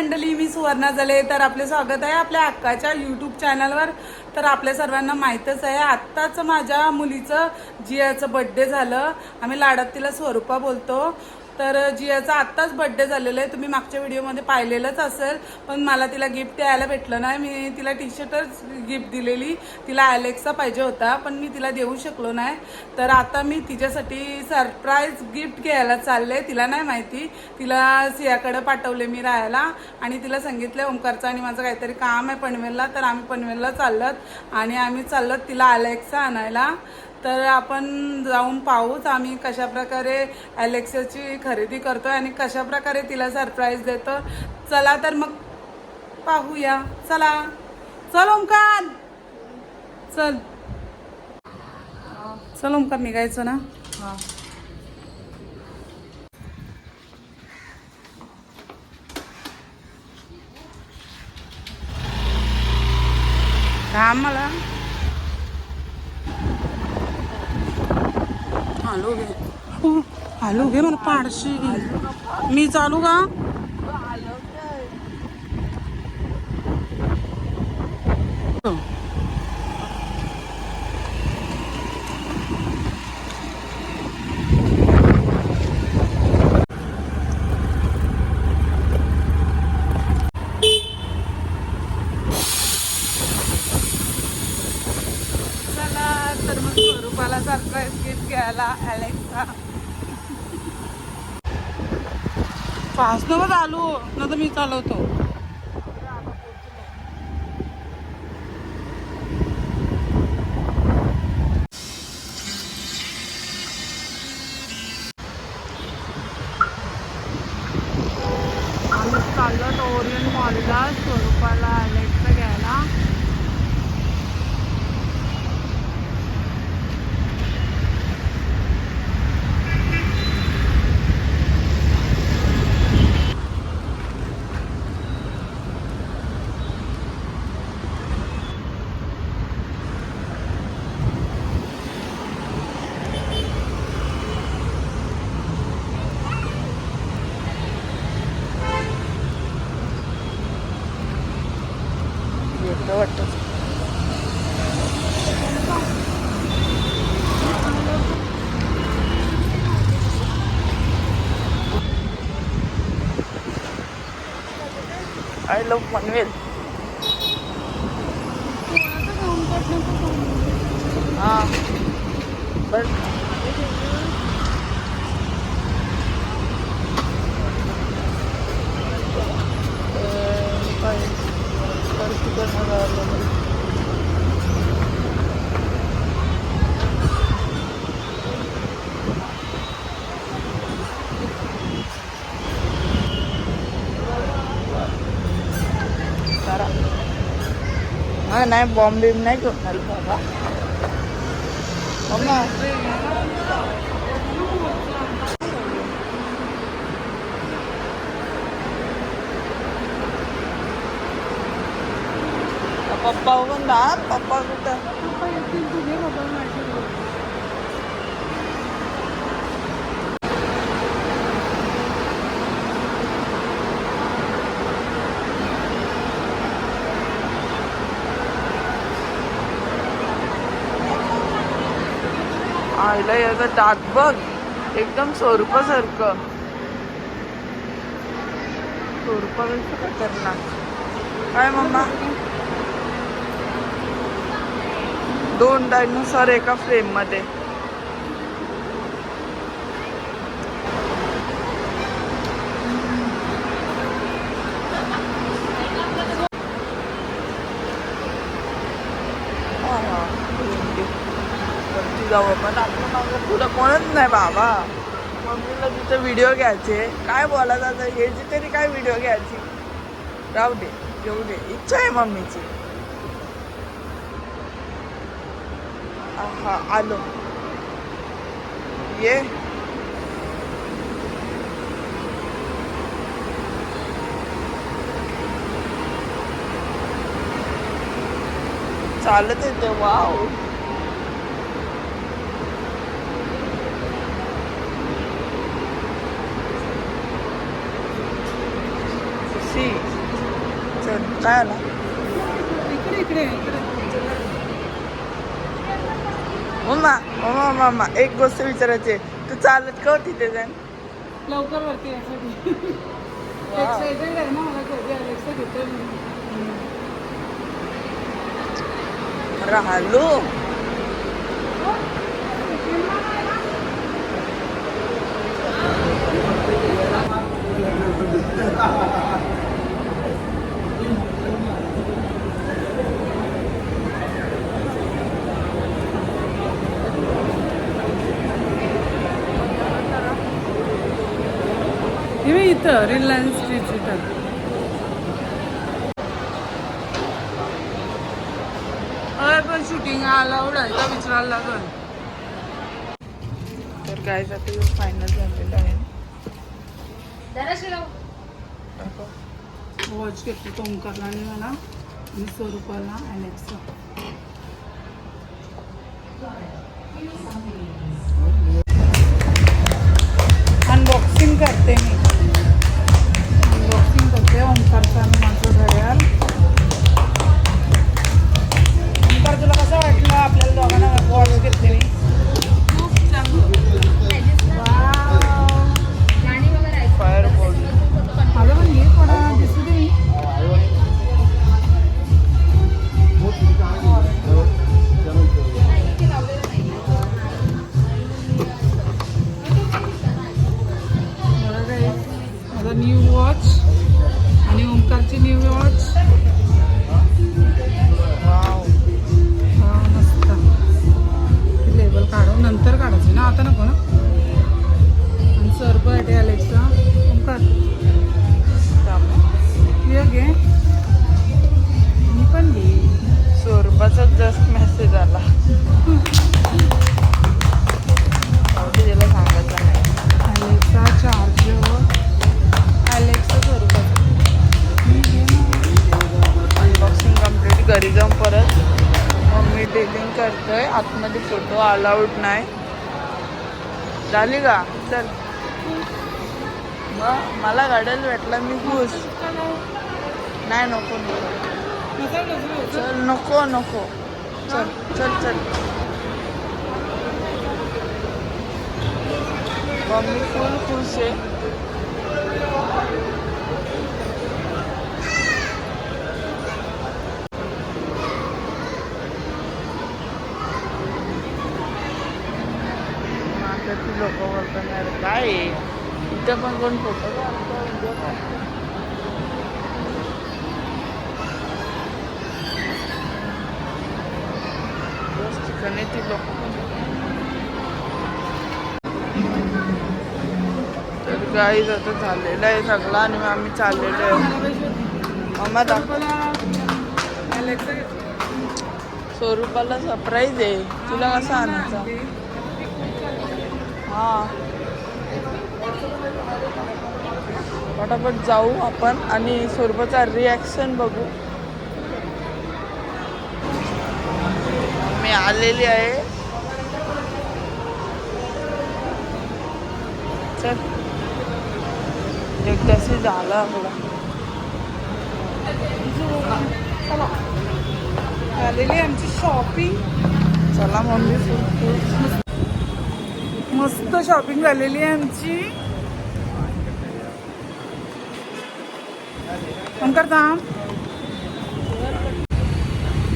मंडळी मी सुवर्णा झाले तर आपले स्वागत आहे आपल्या अक्काच्या यूट्यूब चॅनलवर तर आपल्या सर्वांना माहीतच आहे आत्ताच माझ्या मुलीचं जियाचं बड्डे झालं. आम्ही लाडात तिला स्वरूपा बोलतो. तर जियाचा आत्ताच बड्डे झालेला आहे. तुम्ही मागच्या व्हिडिओमध्ये पाहिलेलंच असेल पण मला तिला गिफ्ट द्यायला भेटलं नाही. मी तिला टी शर्टच गिफ्ट दिलेली. तिला ॲलेक्सा पाहिजे होता पण मी तिला देऊ शकलो नाही. तर आता मी तिच्यासाठी सरप्राईज गिफ्ट घ्यायला चालले तिला नाही माहिती. तिला सियाकडं पाठवले मी राहायला. आणि तिला सांगितलं ओंकारचं आणि माझं काहीतरी काम आहे पनवेलला. तर आम्ही पनवेलला चाललोत. आणि आम्ही चाललोत तिला अलेक्सा आणायला. तर आपण जाऊन पाहूच आम्ही कशा प्रकारे अलेक्साची खरेदी करतो आणि कशा प्रकारे तिला सरप्राईज देतो चला तर मग पाहूया. चला. चल ओमकार. चल. चल ओमकार निघायचं ना? काम मला. आलो गे हो, आलो गे मला पाडशी. मी चालू का? हो. चला तर मग स्वरूपाला सरप्राईज गिफ्ट घ्यायला अलेक्सा असतो नको आलो. न तर मी चालवतो. 我怀孕。नाही बॉम्ब बिम नाही घेऊन आली बाबा मम्मा पप्पा म्हणता पप्पा कुठं आईला याचं डाक बघ. एकदम स्वरूपासारखं स्वरूपापेक्षा खतरनाक. काय मम्मा? दोन डायनोसॉर एका फ्रेममध्ये हा, हा. जाऊ आपण. आपलं मागं पुढं कोणच नाही बाबा. मम्मीला तिथे व्हिडिओ घ्यायचे काय बोलायचं आता ह्याची तरी काय व्हिडिओ घ्यायची? राहू दे घेऊ दे. इच्छा आहे मम्मीची. हा आलो. ये. चालत येते वाव सी चल काय आला? इकडे इकडे मम्मा मम्मा मामा एक गोष्ट विचारायची. तू चालत का हो तिथे जाईन लवकर वरती यासाठी एक्साइटेड आहे ना मला कधी अलेक्सा घेते राहिलो. हे इथं रिलायन्स डिजिटल अरे पण शूटिंग अलाउड आहे का विचारायला लागल? तर काय आता फायनल झालेलं आहे. वॉच घेतली ओंकारला आणि मला आणि स्वरूपाला अलेक्सा अनबॉक्सिंग करते मी. तो अलाउड नाही. झाली का? चल. मग मला गाड्याला भेटला मी खुश. नाही नको नको. चल नको नको. चल चल चल. मम्मी फुल खुश आहे आता ती लोक बोलतात काय आहे? इथं पण कोण फोटो ठिकाणी ती लोक तर काही आता झालेलं आहे सगळं आणि मग आम्ही चाललेलो आहे. मम्मा दाखव. स्वरूपाला सरप्राईज आहे. तुला कसा आणायचा? हा. पटापट जाऊ आपण आणि स्वरूपाचा रिॲक्शन बघू. मी आलेली आहे. चल. एकदाशी झाला आपला. आलेली आमची शॉपिंग चला मम्मी मस्त शॉपिंग झालेली आहे आमची. ओंकार थांब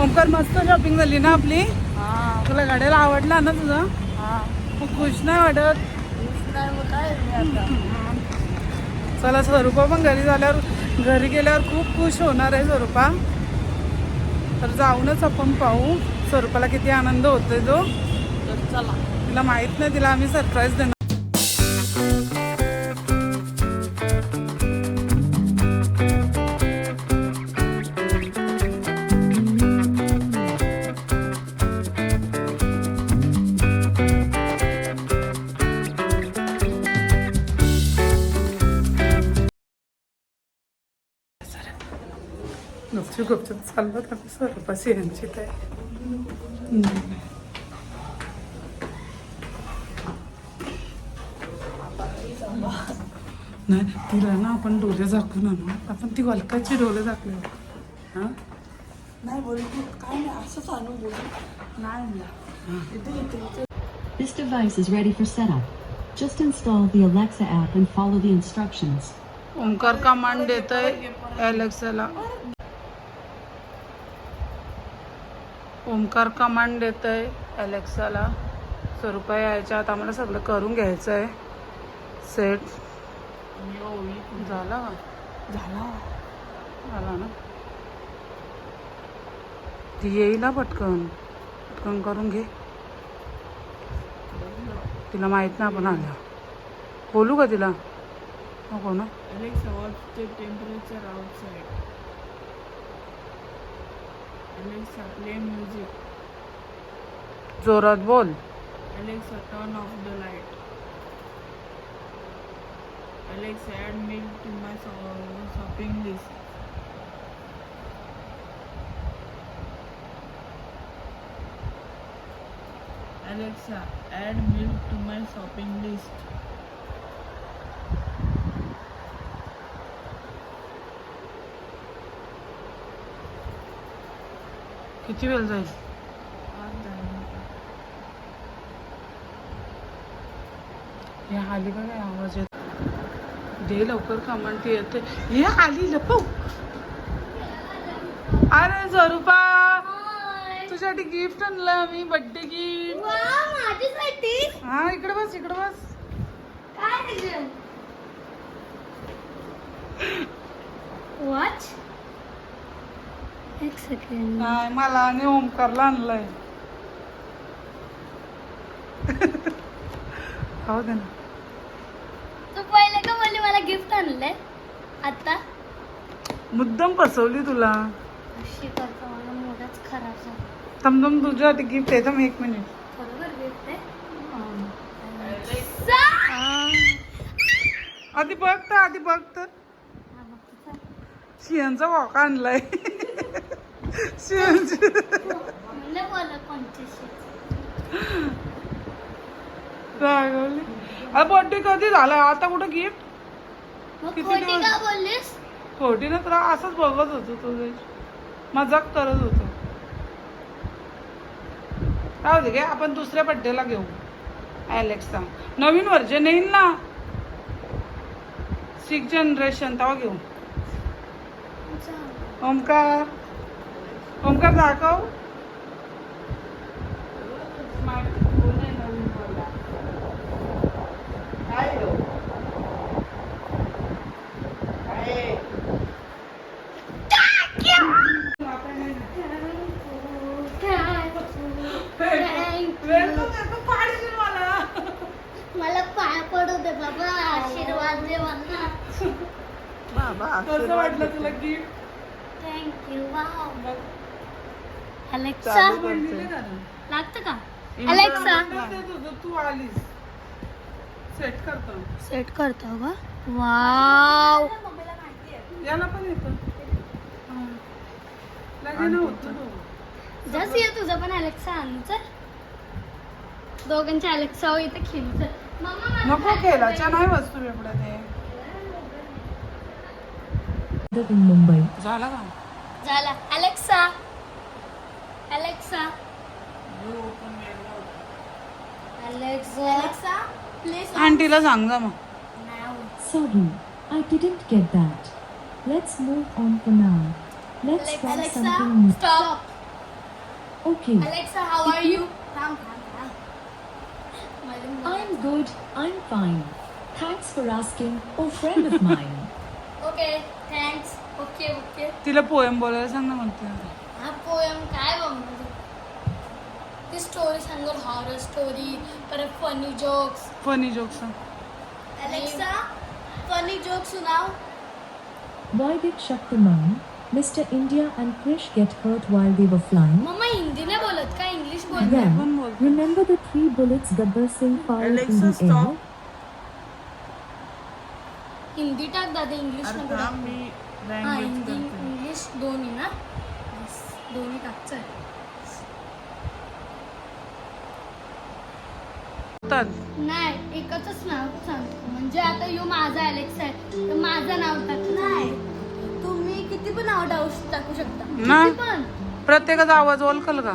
ओंकार मस्त शॉपिंग झाली ना आपली? हा. तुला गाड्याला आवडला ना तुझं? हा. मग खुश नाही वाटत? चला स्वरूपा पण घरी झाल्यावर घरी गेल्यावर खूप खुश होणार आहे स्वरूपा. तर जाऊनच आपण पाहू स्वरूपाला किती आनंद होतोय तो. चला. तिला माहीत नाही तिला आम्ही सरप्राईज देणार गुपचूप गुपचूप चाललो आम्ही स्वरूपाची यांची काय नाही तिला ना आपण डोले झाकून आणू आपण ती वलकाची डोले झाकले हा नाही बोलू तू काय नाही असंच बोलू नाही This device is ready for setup. Just install the Alexa app and follow the instructions. Omkar command देतोय अलेक्साला ओंकार कमांड देतोय अलेक्साला. स्वरूपा यायच्या आत आम्हाला सगळं करून घ्यायचं आहे सेट. झाला झाला. झाला ना? ती येईल ना पटकन. पटकन करून घे. तिला माहीत ना आपण आल्या. बोलू का तिला? नको ना. Alexa, what's Alexa, play music. जोरात बोल Alexa, turn off the light. Alexa, add milk to my so- shopping list. Alexa, add milk to my shopping किती वेळ जाईल? हे आली बघा आवाज येत. दे लवकर कमांड ती येते. हे आली लपव. अरे स्वरूपा तुझ्यासाठी गिफ्ट आणलं मी बर्थडे गिफ्ट हा इकडे बस इकडे बस. काय वॉच एक सेकंड नाही मला आणि ओमकारला आणलंय. खाऊ दे ना. तू पहिले का बोलली मला गिफ्ट आणलंय? आता? मुद्दाम फसवली तुला. अशी करतो मला मोठाच खराब झाला. तमदम तुझ्यासाठी गिफ्ट आहे थांब एक मिनिट बरोबर गिफ्ट आहे? आधी बघ तर आधी बघ तर. शियांचा वॉक आणलाय. रागवली. अरे बर्थडे कधी झाला? आता कुठं गिफ्ट किती दिवस? बोललीस? खोटी ना तुला असंच बघत होतो तुझे मजाक करत होतो. राहू दे घे आपण दुसऱ्या बड्डेला घेऊ. ॲलेक्सचा नवीन व्हर्जन येईल ना? सिक्स जनरेशन तेव्हा घेऊ. ओमकार. ओमकार दाखव. मला पाय पडू दे बाबा आशीर्वाद दे मला बाबा कसं वाटलं तुला गिफ्ट थँक्यू वाव अलेक्सा चालू करते. लागतं का? अलेक्सा तू आलीस. सेट करतो. सेट करतो का वाव याला पण येतं. लगेच होतं. जस ये तुझं पण अलेक्सा आण चल. दोघांच्या अलेक्सा इथे खेळू चल. मम्मा मला नको केलाच्या नाही वस्तू एवढ्या ते. Mumbai. झाला का? झाला. Alexa Alexa Alexa Alexa please आंटीला सांग जा मग Sorry, I didn't get that. Let's move on for now. Let's try Alexa, something new. stop. Okay, Alexa, how are you? थांब, थांब, थांब. मला I'm good. I'm fine. Thanks for asking, oh friend of mine. Okay thanks okay okay तिला poem बोलायला सांग ना म्हणते हा पोयम काय बघ ती स्टोरी सांगल हॉरर स्टोरी परत फनी जोक्स फनी जोक सांग अलेक्सा फनी जोक सुनाव Why did Shaktiman, Mr. India and Krish get hurt while they were flying? Mama Hindi नाही बोलत का इंग्लिश बोलते Yeah, पण बोल. remember the three bullets Gabbar Singh fired in Alexa, the stop. air? Hindi टाक दादा English नको थांब, टाकू. मी हा लँग्वेज हिंदी करते इंग्लिश दोन्ही ना Yes, दोन्ही टाक चल तर नाही एकच नाव सांगतो. म्हणजे आता यो माझा अलेक्सा आहे तर माझं नाव टाक. नाही तुम्ही किती पण नाव टाकू टाकू शकता. ना. किती पण. प्रत्येकाचा आवाज ओळखल का?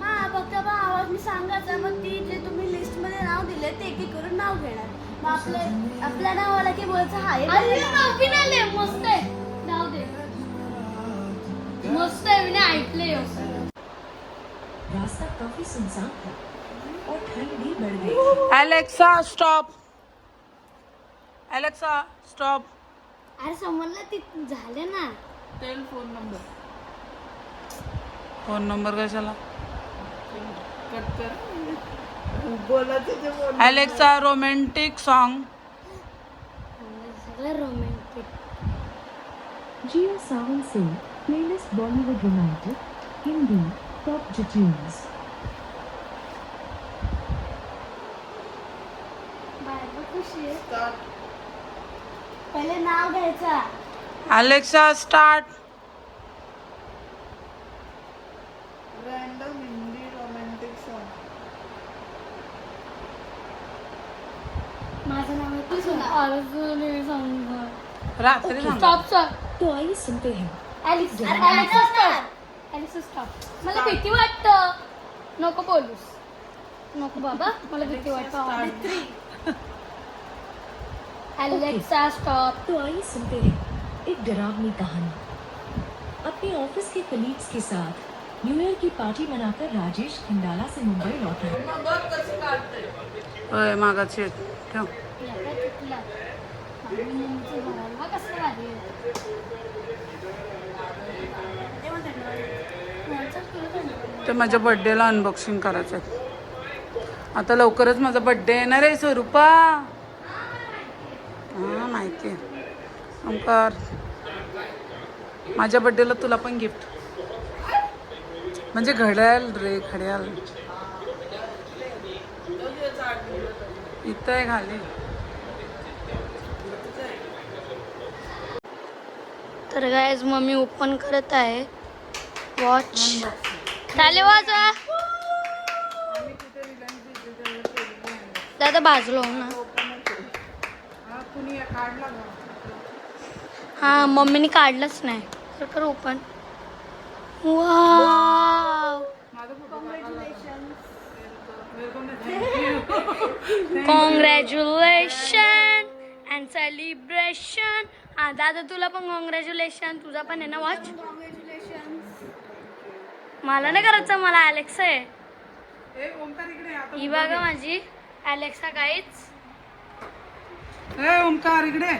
हा फक्त बा आवाज मी सांगायचा. मग ती जे तुम्ही लिस्टमध्ये नाव दिले ते एक एक करून नाव घेणार. मग आपले आपल्या नावाला की बोलायचं? हा आले मस्त आहे. नाव दे. मस्त आहे मी ऐकले रास्ता काफी सुनसान था और ठंड भी बढ़ गई अलेक्सा स्टॉप अलेक्सा स्टॉप अरे समजलं ती झाले ना. Tell phone number phone number कशाला? कट कर. बोलायचं ते बोल अलेक्सा रोमॅन्टिक सॉन्ग सगळं रोमॅन्टिक जियो सावन से playlist Bollywood romantic Hindi top tunes पहिले नाव घ्यायचा. Alexa start random Hindi romantic song माझं नाव आहे सुना रात्री सांग तो आइए सुनते हैं। ॲलिक्स ॲलिक्स स्टॉप ॲलिक्स स्टॉप मला भीती वाटतं. नको बोलूस. नको बाबा मला भीती वाटतं ॲलेक्सा स्टॉप तो आइए सुनते हैं। एक डरावनी कहानी। अपने ऑफ़िस के कलीग्स के साथ न्यू ईयर की पार्टी मनाकर राजेश खंडाला से मुंबई लौटा होय मागाचे ठेव ते माझ्या बर्थडेला अनबॉक्सिंग करायचं आहे आता लवकरच माझा बर्थडे येणार आहे स्वरूपा. हां माहिती आहे ओंकार. माझ्या बर्थडेला तुला पण गिफ्ट म्हणजे घड्याल रे घड्याल. इथं आहे खाली. तर गायज मम्मी ओपन करत आहे. वॉच चाले वाजा दादा बाजलो ना. हा मम्मीने काढलंच नाही. तर कर open wow congratulation and celebration हा दादा तुला पण कॉंग्रॅच्युलेशन तुझा पण आहे ना वॉच मला नाही करायचं मला अलेक्सा आहे. ही बघा माझी अलेक्सा काहीच ए ओंकार इकडे.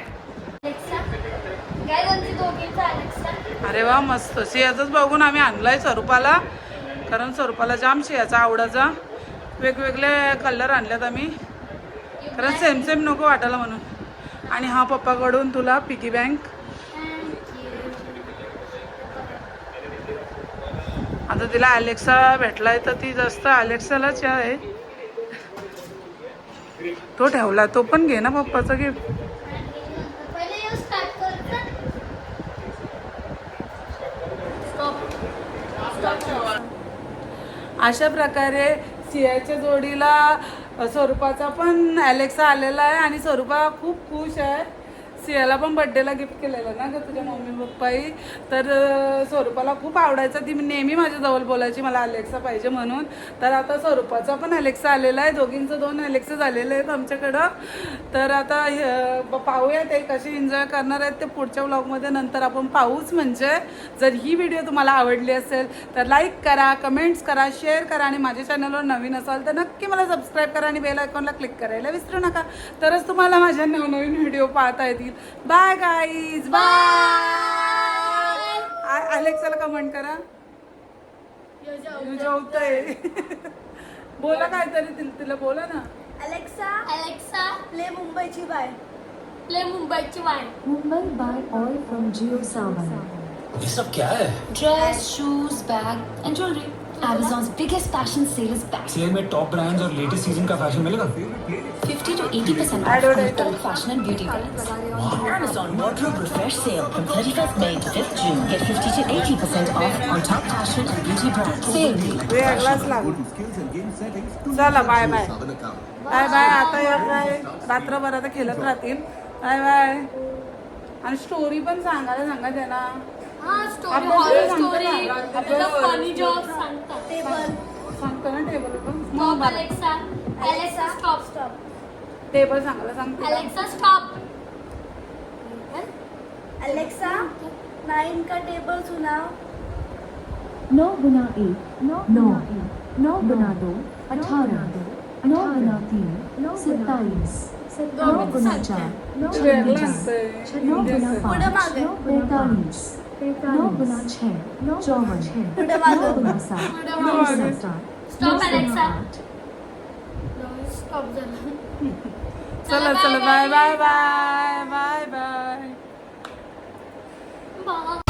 अरे वा मस्त. सियाचंच बघून आम्ही आणलाय स्वरूपाला. कारण स्वरूपाला जाम सियाचा आवडाचा. वेगवेगळे कलर आणल्यात आम्ही. कारण सेम सेम नको वाटायला म्हणून. आणि हा पप्पाकडून तुला पिगी बँक आता तिला अलेक्सा भेटलाय तर ती जास्त अलेक्सालाच आहे. तो ठेवला तो पण घे ना पप्पाचा गिफ्ट कर अशा प्रकारे सियाच्या जोडीला स्वरूपाचा पण अलेक्सा आलेला आहे आणि स्वरूपा खूप खुश आहे. सियाला पण बड्डेला गिफ्ट केलेलं ना ग तुझ्या मम्मी पप्पाई. तर स्वरूपाला खूप आवडायचं. ती नेहमी माझ्याजवळ बोलायची मला अलेक्सा पाहिजे म्हणून. तर आता स्वरूपाचा पण अलेक्सा आलेला आहे. दोघींचं दोन अलेक्सा झालेले आहेत आमच्याकडं. तर आता हे- ब- पाहूया ते कसे एन्जॉय करणार आहेत ते पुढच्या व्लॉगमध्ये नंतर आपण पाहूच म्हणजे. जर ही व्हिडिओ तुम्हाला आवडली असेल तर लाईक करा कमेंट्स करा शेअर करा आणि माझ्या चॅनलवर नवीन असाल तर नक्की मला सबस्क्राईब करा आणि बेल आयकॉनला क्लिक करायला विसरू नका. तरच तुम्हाला माझ्या नवनवीन व्हिडिओ पाहता येतील. बाय गाईज बाय अलेक्साला कमेंट करा. जेवतंय बोला काहीतरी तिला तिला बोला ना. अलेक्सा अलेक्सा प्ले मुंबईची बाय. प्ले मुंबईची bye. Mumbai bye all from Jio Saavn ये सब क्या है? Dress, shoes, bag, and jewelry. Amazon's biggest fashion sale is back. Sale में टॉप ब्रांड्स और लेटेस्ट सीजन का फैशन मिलेगा 50 to 80% off on top fashion and beauty brands. Amazon Wardrobe Refresh Sale from 31st May to 5th June. Get 50 to 80% off on top fashion and beauty brands. Sale वेगळाच लागला चला bye bye bye bye आता या काय रात्रभर आता खेळत राहतील बाय बाय आणि स्टोरी पण सांगायला सांगा त्यांना सांगतो स्टोरी ना. टेबल ना stop Alexa Alexa stop stop table सांगायला सांगतो अलेक्सा स्टॉप अलेक्सा नाइन का टेबल सुनाओ नौ गुना एक नौ नौ नौ गुना दो अठारह नौ गुना तीन सत्ताईस नौ गुना चार. नौ गुना पाँच मागे. पैतालीस नौ गुना छः चौवन पुढे नौ मागे. गुना सात पुढे नौ मागे. गुना सात Stop, दस गुना Alexa. आठ स्टॉप झालं चला चला bye bye bye bye bye bye